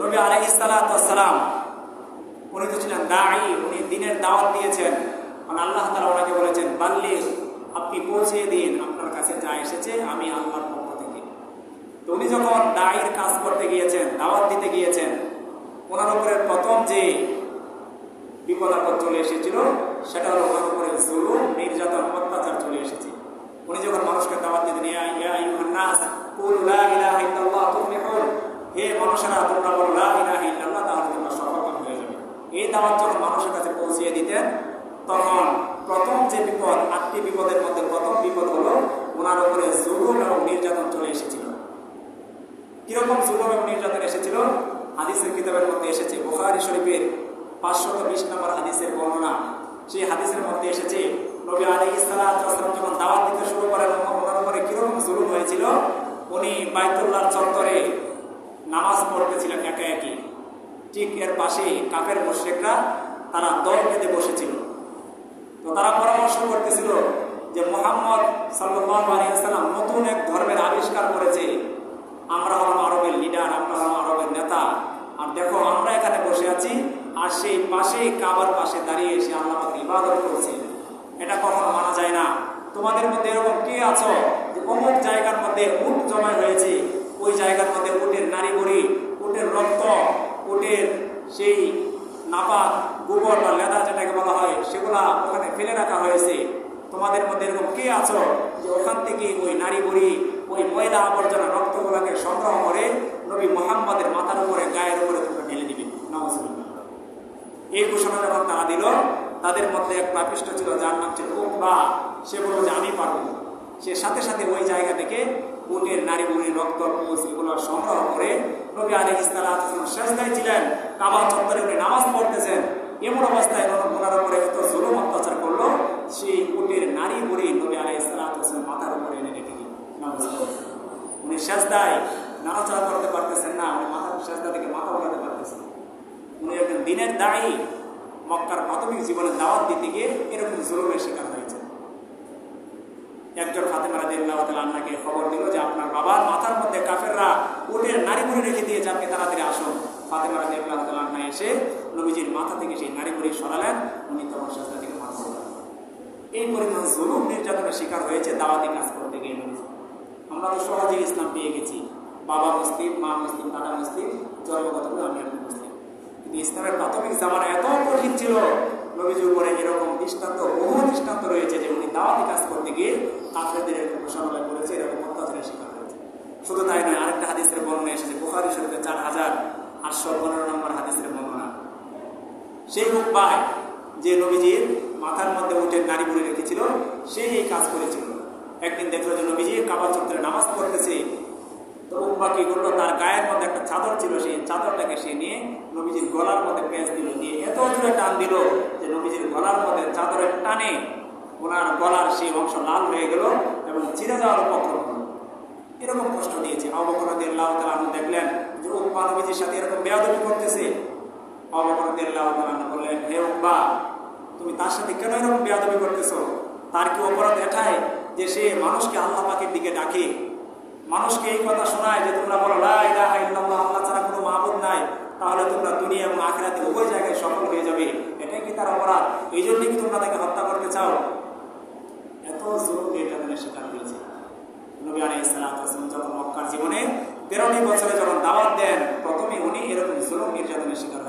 নবী আলাইসালাম উনি তো ছিলেন দায়ী উনি দিনের দাওয়াত দিয়েছেন। আল্লাহ তালা ওনাকে বলেছেন বাল্লি আপনি পৌঁছে দিন, আপনার কাছে যা এসেছে আমি আল্লাহর পক্ষ থেকে। তো উনি যখন দায়ের কাজ করতে গিয়েছেন, দাওয়াত দিতে গিয়েছেন, ওনার উপরে প্রথম যে বিপদ আপদ চলে এসেছিল, সেটা হলো ওনার উপরে জুলুম, নির্যাতন অত্যাচার চলে এসেছে উনি যখন মানুষকে দাওয়াত দিতেন ইয়া ইয়া আইয়ুহান নাস কুল লা ইলাহা ইল্লাল্লাহ তুফলিহুন হে মানুষেরা তোমরা বলো লা ইলাহা ইল্লাল্লাহ তাহলে তোমরা সফলকাম হয়ে যাবে দাওয়াত যখন মানুষের কাছে পৌঁছিয়ে দিতেন, তখন প্রথম যে বিপদ, আটটি বিপদের মধ্যে প্রথম বিপদ হলো ওনার উপরে জুলুম এবং নির্যাতন চলে এসেছিল। কীরকম জুলুম এবং নির্যাতন এসেছিল? হাদিসের কিতাবের মধ্যে এসেছে, বুখারী শরীফের পাঁচশত বিশ নম্বর হাদিসের বর্ণনা। সেই হাদিসের মধ্যে এসেছে, নবী আলী ইসলাম যখন দাওয়াত দিতে শুরু করেন ওনার উপরে কীরকম জুলুম হয়েছিল? উনি বাইতুল্লাহ চত্বরে নামাজ পড়তেছিলেন একা একই ঠিক এর পাশে কাপের মোশেকরা তারা দল বেঁধে বসেছিল। তো তারা পরামর্শ করতেছিল যে মোহাম্মদ আলিয়াল্লাম নতুন এক ধর্মের আবিষ্কার করেছে। আমরা হলাম আরবের লিডার আমরা হলাম আরবের নেতা। আর দেখো, আমরা এখানে বসে আছি আর সেই পাশে কাবার পাশে দাঁড়িয়ে এসে আল্লাহ আমাদের ইবাদত করছে। এটা কখনো মানা যায় না। তোমাদের মধ্যে এরকম কে আছো যে অমুক জায়গার মধ্যে উট জমা হয়েছে? ওই জায়গার মধ্যে উটের নারী বড়ি উটের রক্ত উটের সেই নাপাক গোবর বা লেদা যেটাকে বলা হয়, সেগুলা ওখানে ফেলে রাখা হয়েছে। তোমাদের মধ্যে এরকম কে আছো যে ওখান থেকে ওই নারী বুড়ি, ওই ময়লা আবর্জনা রক্তগুলাকে সংগ্রহ করে নবী মোহাম্মদের মাথার উপরে, গায়ের উপরে তোমরা ঢেলে দিবে। নওয়াজুবিল্লাহ এই ঘোষণা যখন তারা দিল, তাদের মধ্যে এক পাপিষ্ট ছিল, যার নাম ছিল বা সে বলল যে আমি পারব সে সাথে সাথে ওই জায়গা থেকে উটের নারী বুড়ির রক্ত এগুলো সংগ্রহ করে নবী আলী ইসলাম শেষদায় ছিলেন কাবা চত্বরে উনি নামাজ পড়তেছেন। এমন অবস্থায় ওনার উপরে এত জুলুম অত্যাচার করল, সেই উটের নারী বুড়ি নবী আলী ইসলাম মাথার উপরে এনে রেখে নামাজ। উনি শেষদায় নাড়াচাড়া করতে পারতেছেন না, উনি মাথা শেষদা থেকে মাথা উঠাতে পারতেছেন উনি একজন দিনের দায়ী, মক্কার প্রাথমিক জীবনে দাওয়াত দিতে গিয়ে এরকম জুলুমের শিকার হয়েছে একজন ফাতেমা রাদিয়াল্লাহু তাআলা আন্নাকে খবর দিল যে আপনার বাবার মাথার মধ্যে কাফেররা উটের নারী মুড়ি রেখে দিয়েছে, আপনি তাড়াতাড়ি আসুন। ফাতেমা তাআলা এসে নবীজির মাথা থেকে সেই নারী মুড়ি সরালেন, উনি তখন সাজদা থেকে মাথা এই পরিমাণ জুলুম নির্যাতনের শিকার হয়েছে, দাওয়াতি কাজ করতে গিয়ে আমরা তো সহজেই ইসলাম পেয়ে গেছি। বাবা মুসলিম, মা মুসলিম, দাদা মুসলিম, জন্মগত করে আমি আপনি মুসলিম। কিন্তু ইসলামের প্রাথমিক জামানা এত কঠিন ছিল নবীজির উপরে এরকম দৃষ্টান্ত, বহু দৃষ্টান্ত রয়েছে যে উনি দাওয়াতি কাজ করতে গিয়ে কাফেরদের এরকম মোকাবেলা করেছে, এরকম অত্যাচারের শিকার হয়েছে। শুধু তাই নয়, আরেকটা হাদিসের বর্ণনা এসেছে, বুখারি শরীফে চার হাজার আটশো পনেরো নম্বর হাদিসের বর্ণনা। সেই উপায় যে নবীজির মাথার মধ্যে উঠে নারী বুড়ি রেখেছিল, সেই এই কাজ করেছিল। একদিন দেখল যে নবীজি কাবা চত্বরে নামাজ পড়তেছে। তো উম্মা কি করল? তার গায়ের মধ্যে একটা চাদর ছিল, সেই চাদরটাকে সে নিয়ে নবীজির গলার মধ্যে পেঁচ দিল দিয়ে এত জোরে টান দিল যে নবীজির গলার মধ্যে চাদরের টানে ওনার গলার সেই অংশ লাল হয়ে গেল এবং ছিঁড়ে যাওয়ার হলো এরকম কষ্ট দিয়েছে। অবকরদি আল্লাহ তালু দেখলেন যে উম্মা নবীজির সাথে এরকম বেয়াদবি করতেছে। অবকরদি আল্লাহ তালু বললেন, হে উম্মা, তুমি তার সাথে কেন এরকম বেয়াদবি করতেছো? তার কি অপরাধ এটাই যে সে মানুষকে আল্লাহ পাকের দিকে ডাকে? মানুষকে এই কথা শোনায় যে তোমরা বলো আল্লাহ ছাড়া কোনো মাহবুদ নাই। তাহলে তোমরা দুনিয়া এবং আখেরাতে উভয় জায়গায় সফল হয়ে যাবে। তার অপরাধ। এই জন্যই কি তোমরা তাকে হত্যা করতে চাও? এত জরুরি নির্যাতনের স্বীকার হয়েছে। নবী আলী ইসলাম যখন মক্কার জীবনে তেরোটি বছরে যখন দাওয়াত দেন, প্রথমে উনি এরকম জুলুম নির্যাতনের শিকার